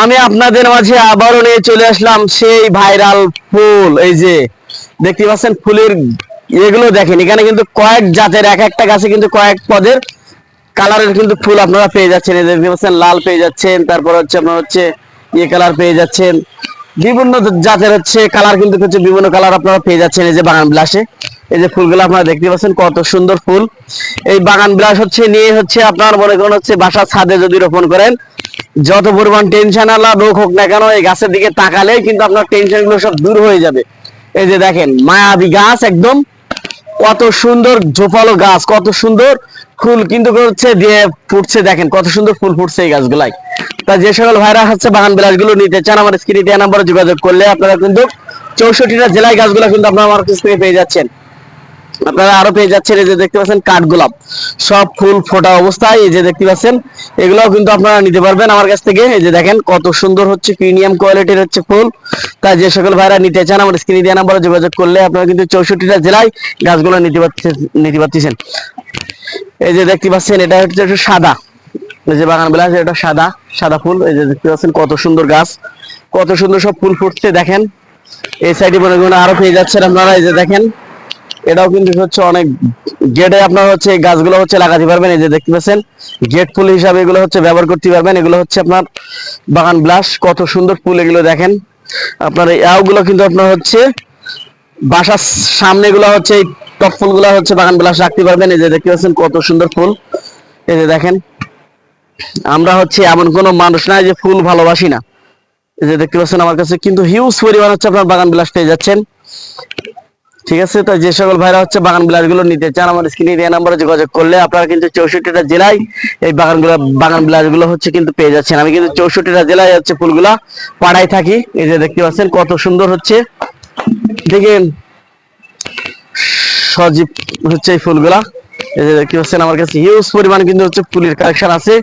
আমি আপনাদের মাঝে আবারও নিয়ে চলে আসলাম সেই ভাইরাল ফুল, এই যে দেখতে পাচ্ছেন ফুলের এগুলো দেখেন। এখানে কিন্তু কয়েক জাতের, এক একটা গাছে কিন্তু কয়েক পদের কালারের কিন্তু ফুল আপনারা পেয়ে যাচ্ছেন। এই দেখতে পাচ্ছেন, লাল পেয়ে যাচ্ছেন, তারপর হচ্ছে আপনার হচ্ছে ইয়ে কালার পেয়ে যাচ্ছেন। বিভিন্ন জাতের হচ্ছে কালার কিন্তু হচ্ছে বিভিন্ন কালার আপনারা পেয়ে যাচ্ছেন এই যে বাগান বিলাসে। এই যে ফুলগুলো আপনারা দেখতে পাচ্ছেন, কত সুন্দর ফুল। এই বাগান বিলাস হচ্ছে, নিয়ে হচ্ছে আপনার মনে করেন হচ্ছে বাসার ছাদে যদি রোপণ করেন, যত পরিমাণ টেনশন আলা রোগ হোক না কেন, এই গাছের দিকে তাকালেই কিন্তু আপনার টেনশনগুলো সব দূর হয়ে যাবে। এই যে দেখেন, মায়াবী গাছ একদম। কত সুন্দর ঝোপালো গাছ, কত সুন্দর ফুল কিন্তু হচ্ছে দিয়ে ফুটছে, দেখেন কত সুন্দর ফুল ফুটছে এই গাছগুলাই। তা যে সকল ভাইরা হচ্ছে বাগান বিলাসগুলো নিতে চান, আমার স্ক্রিনে দেওয়া নাম্বারে যোগাযোগ করলে আপনারা কিন্তু চৌষট্টিটা জেলায় গাছগুলো কিন্তু আপনারা আমার কাছ থেকে পেয়ে যাচ্ছেন। আপনারা আরও পেয়ে যাচ্ছেন এই যে দেখতে পাচ্ছেন কাঠগোলাপ সব ফুল ফোটা অবস্থায় এই যে দেখতে পাচ্ছেন, এগুলোও কিন্তু আপনারা নিতে পারবেন আমার কাছ থেকে। এই যে দেখেন, কত সুন্দর হচ্ছে প্রিমিয়াম কোয়ালিটির হচ্ছে ফুল। তাই যে সকল ভাইরা নিতে চান আমার স্ক্রিনে দেওয়া নাম্বারে যোগাযোগ করলে আপনারা কিন্তু চৌষট্টিটা জেলায় গাছগুলো নিতে পারছেন নিতে পারতেছেন। এই যে দেখতে পাচ্ছেন, এটা হচ্ছে একটু সাদা। এই যে বাগান বিলাস এটা সাদা সাদা ফুল। এই যে দেখতে পাচ্ছেন, কত সুন্দর গাছ, কত সুন্দর সব ফুল ফুটছে, দেখেন। এই সাইডে মনে করেন আরও পেয়ে যাচ্ছেন আপনারা, এই যে দেখেন। এটাও কিন্তু হচ্ছে অনেক গেটে আপনার হচ্ছে এই গাছগুলো হচ্ছে লাগাতে পারবেন, এই যে দেখতে পাচ্ছেন গেট ফুল হিসাবে এগুলো হচ্ছে ব্যবহার করতে পারবেন, এগুলো হচ্ছে আপনার বাগান ব্লাস কত সুন্দর ফুল এগুলো দেখেন। আপনার এই গুলো কিন্তু আপনার হচ্ছে বাসার সামনে গুলো হচ্ছে এই টপ ফুলগুলো হচ্ছে বাগান ব্লাস রাখতে পারবেন, এই যে দেখতে পাচ্ছেন কত সুন্দর ফুল। এই যে দেখেন, আমরা হচ্ছে এমন কোনো মানুষ নাই যে ফুল ভালোবাসি না। এই যে দেখতে পাচ্ছেন আমার কাছে কিন্তু হিউজ পরিমাণ হচ্ছে আপনার বাগান বিলাস পেয়ে যাচ্ছেন। ঠিক আছে? তো যে সকল ভাইরা হচ্ছে বাগান বিলাসগুলো নিতে চান, আমার স্ক্রিনে দেওয়া নাম্বারে যোগাযোগ করলে আপনারা কিন্তু চৌষট্টিটা জেলায় এই বাগানগুলো, বাগান বিলাসগুলো হচ্ছে কিন্তু পেয়ে যাচ্ছেন। আমি কিন্তু চৌষট্টিটা জেলায় হচ্ছে ফুলগুলা পাড়াই থাকি। এই যে দেখতে পাচ্ছেন কত সুন্দর হচ্ছে। দেখেন, সজীব হচ্ছে এই ফুলগুলা। এই যে দেখতে পাচ্ছেন আমার কাছে হিউজ পরিমাণ কিন্তু হচ্ছে ফুলের কালেকশন আছে।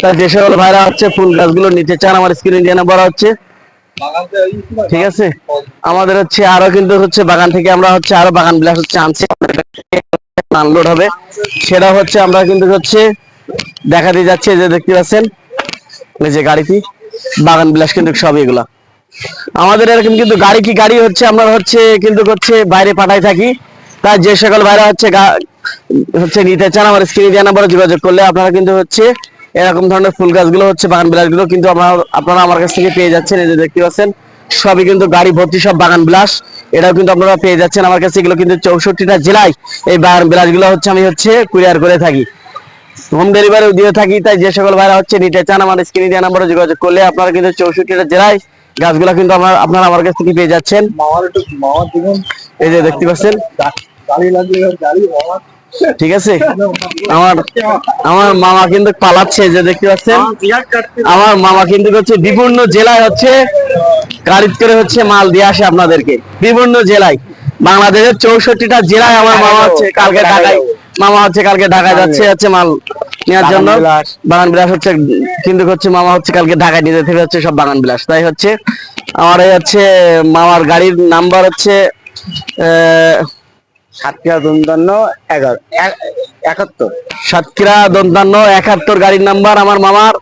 তাই যে সকল ভাইরা হচ্ছে ফুল গাছগুলো নিতে চান, আমার স্ক্রিনে দেওয়া নাম্বার হচ্ছে ঠিক আছে? আমাদের হচ্ছে আরও কিন্তু হচ্ছে বাগান থেকে আমরা হচ্ছে আরও বাগান বিলাস হচ্ছে আনছি। আনলোড হবে। সেটা হচ্ছে আমরা কিন্তু হচ্ছে দেখাতে যাচ্ছি এই যে দেখতে পাচ্ছেন, এই যে গাড়িটি বাগান বিলাস কিন্তু সব এগুলা। আমাদের এরকম কিন্তু গাড়ি কি গাড়ি হচ্ছে আমরা হচ্ছে কিন্তু হচ্ছে বাইরে পাঠাই থাকি। তাই যে সকল ভাইরা হচ্ছে হচ্ছে নিতে চান, আমার স্ক্রিনে দেওয়া নাম্বারে যোগাযোগ করলে আপনারা কিন্তু হচ্ছে এরকম ধরনের ফুল গাছগুলো হচ্ছে বাগান বিলাসগুলো কিন্তু আপনারা আপনারা আমার কাছ থেকে পেয়ে যাচ্ছেন এই যে দেখতে পাচ্ছেন সবই কিন্তু গাড়ি ভর্তি সব বাগান বিলাস। এটাও কিন্তু আপনারা পেয়ে যাচ্ছেন আমার কাছে এগুলো কিন্তু চৌষট্টিটা জেলায় এই বাগান বিলাসগুলো হচ্ছে আমি হচ্ছে কুরিয়ার করে থাকি। হোম ডেলিভারিও দিয়ে থাকি তাই যে সকল ভাইরা হচ্ছে নিতে চান আমার স্ক্রিনে দেওয়া নাম্বারে যোগাযোগ করলে আপনারা কিন্তু চৌষট্টিটা জেলায় গাছগুলো কিন্তু আমার আপনারা আমার কাছ থেকে পেয়ে যাচ্ছেন। এই যে দেখতে পাচ্ছেন। গাড়ি লাগলে গাড়ি ঠিক আছে? আমার আমার মামা কিন্তু পালাচ্ছে যে দেখতে পাচ্ছেন? আমার মামা কিন্তু হচ্ছে বিভিন্ন জেলায় হচ্ছে গাড়ি করে হচ্ছে মাল দিয়ে আসে আপনাদেরকে। বিভিন্ন জেলায়। বাংলাদেশের চৌষট্টিটা জেলায় আমার মামা হচ্ছে কালকে ঢাকায় মামা হচ্ছে কালকে ঢাকায় যাচ্ছে হচ্ছে মাল নেওয়ার জন্য। বাগান বিলাস। হচ্ছে কিন্তু হচ্ছে মামা হচ্ছে কালকে ঢাকায় নিতে থেকে হচ্ছে সব বাগান বিলাস। তাই হচ্ছে আমার এই হচ্ছে মামার গাড়ির নাম্বার হচ্ছে আহ, সাতক্ষীরা দন্তান্ন এগারো এক- একাত্তর। সাতক্ষীরা দন্তান্ন একাত্তর, গাড়ির নাম্বার আমার মামার।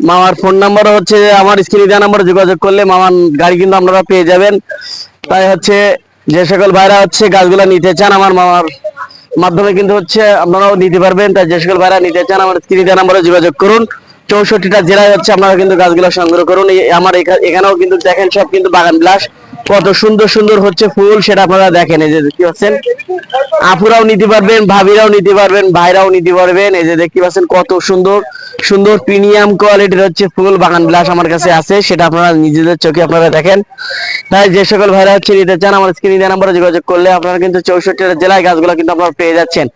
মামার ফোন নাম্বার হচ্ছে, আমার স্ক্রিনে দেওয়া নাম্বারে যোগাযোগ করলে মামার গাড়ি কিন্তু আপনারা পেয়ে যাবেন। তাই হচ্ছে, যে সকল ভাইরা হচ্ছে গাছগুলো নিতে চান, আমার মামার মাধ্যমে কিন্তু হচ্ছে আপনারাও নিতে পারবেন। তাই যে সকল ভাইরা নিতে চান, আমার স্ক্রিনে দেওয়া নাম্বারে যোগাযোগ করুন। চৌষট্টিটা জেলায় হচ্ছে আপনারা কিন্তু গাছগুলো সংগ্রহ করুন। আমার এখা- এখানেও কিন্তু দেখেন সব কিন্তু বাগান বিলাস। কত সুন্দর সুন্দর হচ্ছে ফুল, সেটা আপনারা দেখেন। এই যে দেখতে পাচ্ছেন, আপুরাও নিতে পারবেন, ভাবিরাও নিতে পারবেন, ভাইরাও নিতে পারবেন। এই যে দেখতে পাচ্ছেন, কত সুন্দর সুন্দর প্রিমিয়াম কোয়ালিটির হচ্ছে ফুল, বাগান বিলাস আমার কাছে আছে, সেটা আপনারা নিজেদের চোখে আপনারা দেখেন। তাই যে সকল ভাইরা হচ্ছে নিতে চান, আমার স্ক্রিনে দেওয়া নাম্বারে যোগাযোগ করলে আপনারা কিন্তু চৌষট্টিটা জেলায় গাছগুলো কিন্তু আপনারা পেয়ে যাচ্ছেন।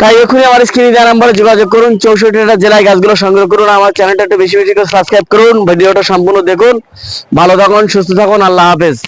তাই এখনই আমার স্ক্রিনে দেওয়া নাম্বারে যোগাযোগ করুন চৌষট্টিটা জেলায় গাছগুলো সংগ্রহ করুন, আমার চ্যানেলটা একটু বেশি বেশি করে সাবস্ক্রাইব করুন, ভিডিওটা সম্পূর্ণ দেখুন। ভালো থাকুন, সুস্থ থাকুন আল্লাহ হাফেজ।